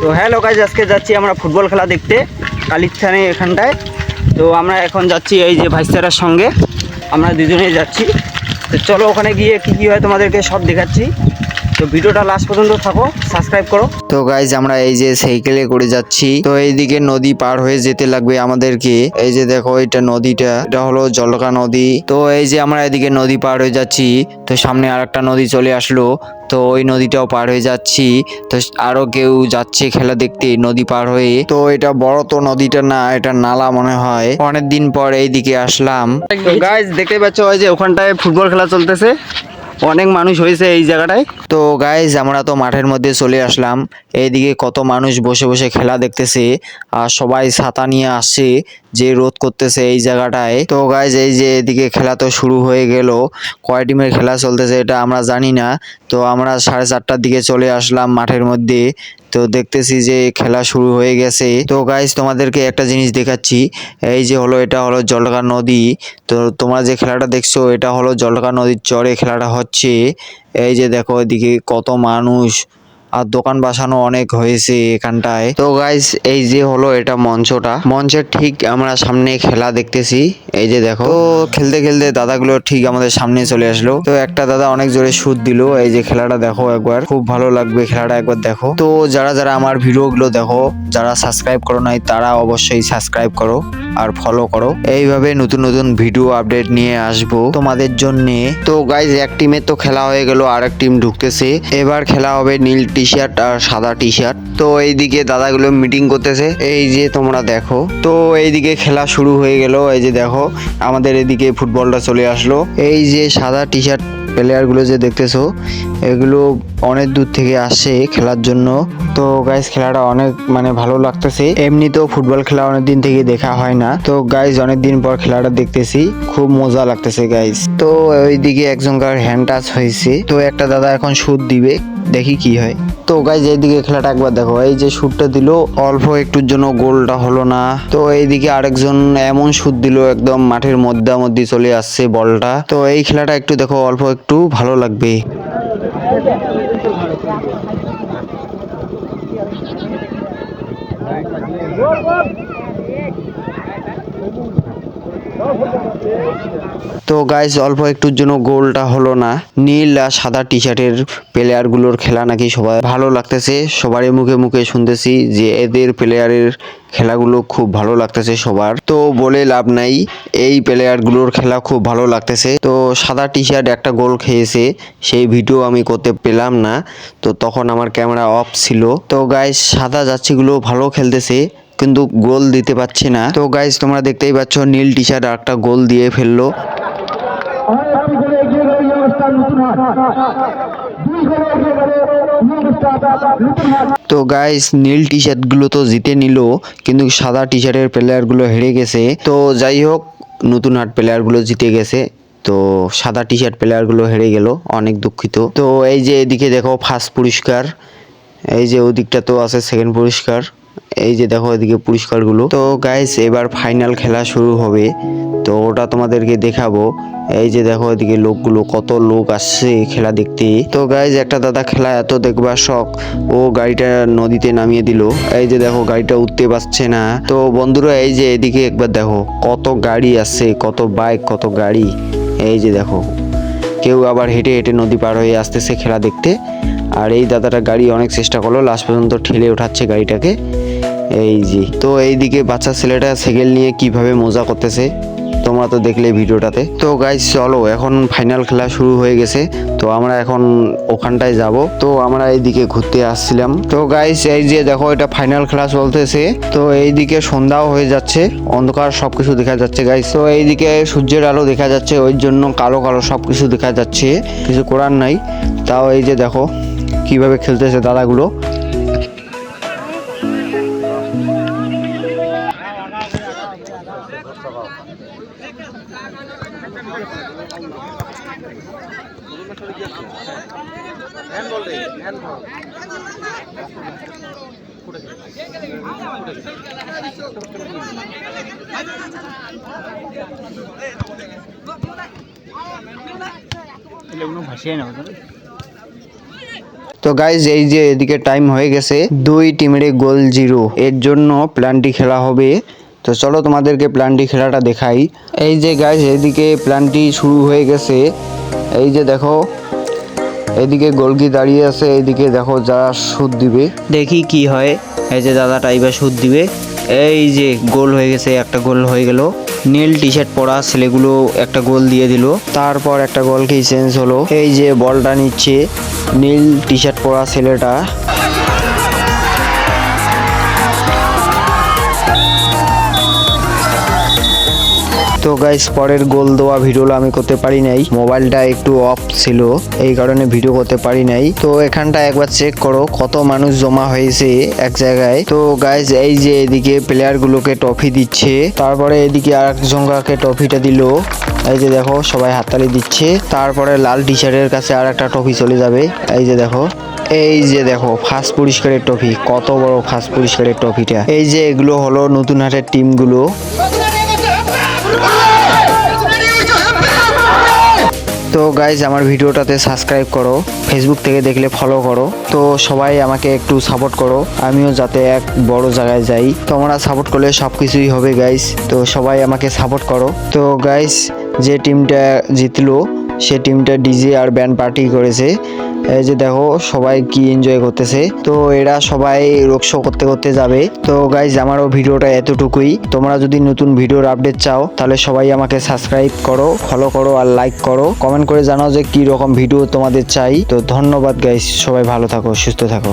তো hello guys আজকে যাচ্ছি আমরা ফুটবল খেলা দেখতে, কালিস্থানে এখানটায়। তো আমরা এখন যাচ্ছি এই যে ভাইসারার সঙ্গে, আমরা দুজনেই যাচ্ছি। তো চলো ওখানে গিয়ে কী কী হয় তোমাদেরকে সব দেখাচ্ছি। তো ভিডিওটা লাস্ট পর্যন্ত থাকো সাবস্ক্রাইব করো। তো গাইজ আমরা এই যে সাইকেলে করে যাচ্ছি, তো এইদিকে নদী পার হয়ে যেতে লাগবে আমাদেরকে। এই যে দেখো, এটা নদীটা, এটা হলো জলকা নদী। তো এই যে আমরা এদিকে নদী পার হয়ে যাচ্ছি, তো সামনে আর একটা নদী চলে আসলো। তো ওই নদীটাও পার হয়ে যাচ্ছি। তো আরও কেউ যাচ্ছে খেলা দেখতে নদী পার হয়ে। তো এটা বড় তো নদীটা না, এটা নালা মনে হয়। অনেক দিন পর এইদিকে আসলাম। গাইজ দেখতে পাচ্ছ ওই যে ওখানটায় ফুটবল খেলা চলতেছে। অনেক মানুষ হয়েছে এই জায়গাটায়। তো গাইজ আমরা তো মাঠের মধ্যে চলে আসলাম। এইদিকে কত মানুষ বসে বসে খেলা দেখতেছে আর সবাই ছাতা নিয়ে আসছে যে রোধ করতেছে এই জায়গাটায়। তো গাইজ এই যে এদিকে খেলা তো শুরু হয়ে গেল। কয় টিমের খেলা চলতেছে এটা আমরা জানি না। তো আমরা সাড়ে চারটার দিকে চলে আসলাম মাঠের মধ্যে। তো দেখতেছি যে খেলা শুরু হয়ে গেছে। তো গাইজ তোমাদেরকে একটা জিনিস দেখাচ্ছি। এই যে হলো, এটা হলো জলকা নদী। তো তোমরা যে খেলাটা দেখছ, এটা হলো জলকা নদীর চরে খেলাটা হচ্ছে। এই যে দেখো, এদিকে কত মানুষ। আর দোকান বাসানো অনেক হয়েছে এখানটায়। তো গাইস এই যে হলো এটা মঞ্চটা। মঞ্চের ঠিক আমরা সামনে খেলা দেখতেছি। এই যে দেখো। তো খেলতে খেলতে দাদাগুলো ঠিক আমাদের সামনে চলে আসলো। তো একটা দাদা অনেক জোরে সুদ দিল। এই যে খেলাটা দেখো একবার। খুব ভালো লাগবে খেলাটা একবার দেখো। তো যারা যারা আমার ভিডিওগুলো দেখো, যারা সাবস্ক্রাইব করো নাই, তারা অবশ্যই সাবস্ক্রাইব করো। আর ফলো করো। এইভাবে নতুন নতুন ভিডিও আপডেট নিয়ে আসব তোমাদের জন্য। তো গাইজ এক টিমের তো খেলা হয়ে গেল আর এক টিম ঢুকতেছে। এবার খেলা হবে নীল টি শার্ট আর সাদা টি শার্ট তো এইদিকে দাদাগুলো মিটিং করতেছে। এই যে তোমরা দেখো। তো এইদিকে খেলা শুরু হয়ে গেল। এই যে দেখো, আমাদের এদিকে ফুটবলটা চলে আসলো। এই যে সাদা টি শার্ট প্লেয়ারগুলো যে দেখতেছো, এগুলো অনেক দূর থেকে আসে খেলার জন্য। তো গাইজ খেলাটা অনেক মানে ভালো লাগতেছে। এমনি তো ফুটবল খেলা অনেক দিন থেকে দেখা হয় না। তো গাইজ অনেক দিন পর খেলাটা দেখতেছি। খুব মজা লাগতেছে গাইজ তো ওইদিকে একজনকার হ্যান্ড টাচ হয়েছে। তো একটা দাদা এখন সুদ দিবে। দেখি কি হয়। তো গাইজ এইদিকে খেলাটা একবার দেখো। এই যে শুটটা দিল, অল্প একটুর জন্য গোলটা হলো না। তো এইদিকে আরেকজন এমন শুট দিল, একদম মাঠের মধ্যে চলে আসছে বলটা। তো এই খেলাটা একটু দেখো, অল্প একটু ভালো লাগবে। তো গাইজ অল্প একটুর জন্য গোলটা হলো না। নীল আর সাদা টি শার্টের প্লেয়ারগুলোর খেলা নাকি সবাই ভালো লাগতেছে। সবারই মুখে মুখে শুনতেছি যে এদের প্লেয়ারের খেলাগুলো খুব ভালো লাগতেছে সবার। তো বলে লাভ নাই, এই প্লেয়ারগুলোর খেলা খুব ভালো লাগতেছে। তো সাদা টি শার্ট একটা গোল খেয়েছে, সেই ভিডিও আমি করতে পেলাম না। তো তখন আমার ক্যামেরা অফ ছিল। তো গাইজ সাদা যাচ্ছিগুলো ভালো খেলতেছে। কিন্তু গোল দিতে পারছে না। তো গাইজ তোমরা দেখতেই পাচ্ছ, নীল টি শার্ট একটা গোল দিয়ে ফেলল। তো গাইস নীল টি শার্টগুলো তো জিতে নিল, কিন্তু সাদা টি শার্টের প্লেয়ারগুলো হেরে গেছে। তো যাই হোক, নতুন হাট প্লেয়ারগুলো জিতে গেছে। তো সাদা টি শার্ট প্লেয়ারগুলো হেরে গেল, অনেক দুঃখিত। তো এই যে এদিকে দেখো ফার্স্ট পুরস্কার। এই যে ওদিকটা তো আছে সেকেন্ড পুরস্কার। এই যে দেখো এদিকে পুরস্কারগুলো। তো গাইস এবার ফাইনাল খেলা শুরু হবে। তো ওটা তোমাদেরকে দেখাবো। এই যে দেখো এদিকে লোকগুলো, কত লোক আসছে খেলা দেখতে। তো গাইজ একটা দাদা খেলা এত দেখবার শখ। ও গাড়িটা নদীতে নামিয়ে দিল। এই যে দেখো গাড়িটা উঠতে পারছে না। তো বন্ধুরা, এই যে এদিকে একবার দেখো, কত গাড়ি আসছে, কত বাইক কত গাড়ি। এই যে দেখো, কেউ আবার হেঁটে হেঁটে নদী পার হয়ে আসতেছে খেলা দেখতে। আর এই দাদাটা গাড়ি অনেক চেষ্টা করল লাস্ট পর্যন্ত ঠেলে ওঠাচ্ছে গাড়িটাকে। এই যে, তো এইদিকে বাচ্চা ছেলেটা সাইকেল নিয়ে কীভাবে মজা করতেছে, তোমরা তো দেখলে ভিডিওটাতে। তো গাইজ চলো, এখন ফাইনাল খেলা শুরু হয়ে গেছে, তো আমরা এখন ওখানটায় যাব। তো আমরা এইদিকে ঘুরতে আসছিলাম। তো গাইজ এই যে দেখো, এটা ফাইনাল খেলা চলতেছে। তো এইদিকে সন্ধ্যাও হয়ে যাচ্ছে, অন্ধকার সবকিছু দেখা যাচ্ছে গাইজ তো এইদিকে সূর্যের আলো দেখা যাচ্ছে, ওই জন্য কালো কালো সবকিছু দেখা যাচ্ছে। কিছু করার নাই। তাও এই যে দেখো, কীভাবে খেলতেছে দাদাগুলো। তো গাইজ এই যে এদিকে টাইম হয়ে গেছে, দুই টিমের গোল জিরো এর জন্য প্ল্যানটি খেলা হবে তো চলো তোমাদেরকে প্ল্যানটি খেলাটা দেখাই। এই যে গাইজ এদিকে প্ল্যানটি শুরু হয়ে গেছে। এই যে দেখো এদিকে গোলকি দাঁড়িয়ে আছে, এইদিকে দেখো যারা সুদ দিবে। দেখি কি হয়। এই যে দাদাটা এবার সুদ দিবে। এই যে গোল হয়ে গেছে, একটা গোল হয়ে গেল। নীল টি শার্ট পরা ছেলেগুলো একটা গোল দিয়ে দিল। তারপর একটা গোলকি চেঞ্জ হলো। এই যে বলটা নিচ্ছে, নীল টি শার্ট পরা ছেলেটা। তো গাইস পরের গোল দেওয়া ভিডিওটা আমি করতে পারি নাই। মোবাইলটা একটু অফ ছিল, এই কারণে ভিডিও করতে পারি নাই। তো এখানটা একবার চেক করো, কত মানুষ জমা হয়েছে এক জায়গায়। তো গাইস এই যে এদিকে প্লেয়ার গুলোকে ট্রফি দিচ্ছে, তারপরে এদিকে আর একজনকে ট্রফিটা দিল, এই যে দেখো, সবাই হাততালি দিচ্ছে। তারপরে লাল টি শার্টের কাছে আর একটা ট্রফি চলে যাবে, এই যে দেখো, এই যে দেখো ফার্স্ট পুরস্কারের ট্রফি কত বড় ফার্স্ট পুরস্কারের ট্রফিটা এই যে এগুলো হলো নতুন হাটের টিমগুলো তো গাইজ আমার ভিডিওটাতে সাবস্ক্রাইব করো ফেসবুক থেকে দেখলে ফলো করো। তো সবাই আমাকে একটু সাপোর্ট করো, আমিও যাতে এক বড় জায়গায় যাই। তোমরা সাপোর্ট করলে সব কিছুই হবে গাইজ তো সবাই আমাকে সাপোর্ট করো। তো গাইজ যে টিমটা জিতলো, সে টিমটা ডিজে আর ব্যান্ড পার্টি করেছে। এই যে দেখো, সবাই কি এনজয় করতেছে। তো এরা সবাই রোগ শো করতে করতে যাবে। তো গাইজ আমারও ভিডিওটা এতটুকুই। তোমরা যদি নতুন ভিডিওর আপডেট চাও, তাহলে সবাই আমাকে সাবস্ক্রাইব করো ফলো করো আর লাইক করো। কমেন্ট করে জানাও যে কি রকম ভিডিও তোমাদের চাই। তো ধন্যবাদ গাইজ সবাই ভালো থাকো, সুস্থ থাকো।